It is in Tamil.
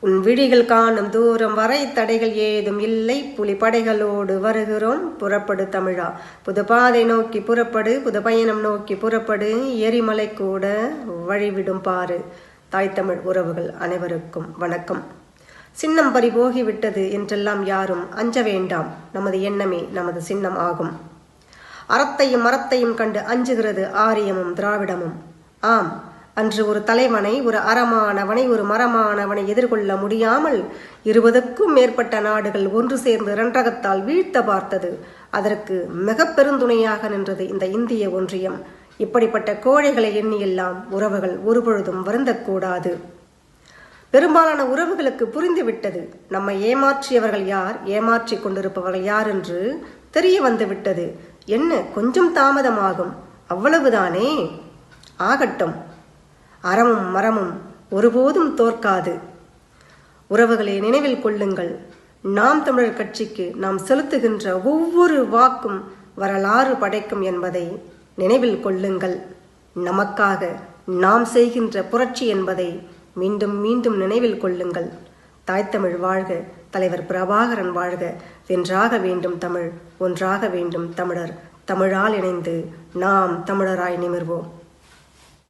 உன் விழிகள் காணும் தூரம் வரை தடைகள் ஏதும் இல்லை. புலிப்படைகளோடு வருகிறோம். புறப்படு தமிழா. புது பாதை நோக்கி புறப்படு. புது பயணம் நோக்கி புறப்படு. எரிமலை கூட வழிவிடும் பாரு. தாய் தமிழ் உறவுகள் அனைவருக்கும் வணக்கம். சின்னம் பறி போகிவிட்டது என்றெல்லாம் யாரும் அஞ்ச வேண்டாம். நமது எண்ணமே நமது சின்னம் ஆகும். அறத்தையும் மரத்தையும் கண்டு அஞ்சுகிறது ஆரியமும் திராவிடமும். ஆம் அன்று ஒரு தலைவனை ஒரு அறமானவனை ஒரு மரமானவனை எதிர்கொள்ள முடியாமல் இருபதுக்கும் மேற்பட்ட நாடுகள் ஒன்று சேர்ந்து இரண்டகத்தால் வீழ்த்த பார்த்தது. அதற்கு மிக பெருந்துணையாக நின்றது இந்த இந்திய ஒன்றியம். இப்படிப்பட்ட கோழைகளை எண்ணியெல்லாம் உறவுகள் ஒருபொழுதும் வருந்தக்கூடாது. பெரும்பாலான உறவுகளுக்கு புரிந்துவிட்டது. நம்மை ஏமாற்றியவர்கள் யார் ஏமாற்றி கொண்டிருப்பவர்கள் யார் என்று தெரிய வந்துவிட்டது. என்ன கொஞ்சம் தாமதமாகும். அவ்வளவுதானே? ஆகட்டும். அறமும் மரமும் ஒருபோதும் தோற்காது. உறவுகளை நினைவில் கொள்ளுங்கள். நாம் தமிழர் கட்சிக்கு நாம் செலுத்துகின்ற ஒவ்வொரு வாக்கும் வரலாறு படைக்கும் என்பதை நினைவில் கொள்ளுங்கள். நமக்காக நாம் செய்கின்ற புரட்சி என்பதை மீண்டும் மீண்டும் நினைவில் கொள்ளுங்கள். தாய்த்தமிழ் வாழ்க தலைவர் பிரபாகரன் வாழ்க. வென்றாக வேண்டும் தமிழ் ஒன்றாக வேண்டும் தமிழர். தமிழால் இணைந்து நாம் தமிழராய் நிமிர்வோம்.